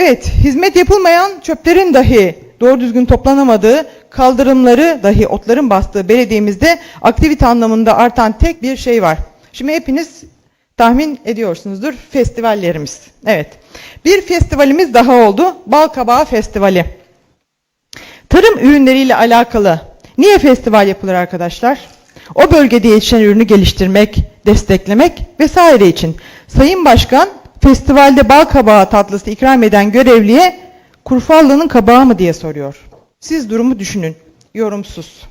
Evet, hizmet yapılmayan çöplerin dahi doğru düzgün toplanamadığı, kaldırımları dahi otların bastığı belediyemizde aktivite anlamında artan tek bir şey var. Şimdi hepiniz tahmin ediyorsunuzdur festivallerimiz. Evet. Bir festivalimiz daha oldu. Bal Kabağı Festivali. Tarım ürünleriyle alakalı niye festival yapılır arkadaşlar? O bölgede yetişen ürünü geliştirmek, desteklemek vesaire için. Sayın Başkan festivalde bal kabağı tatlısı ikram eden görevliye Kurfallı'nın kabağı mı diye soruyor. Siz durumu düşünün. Yorumsuz.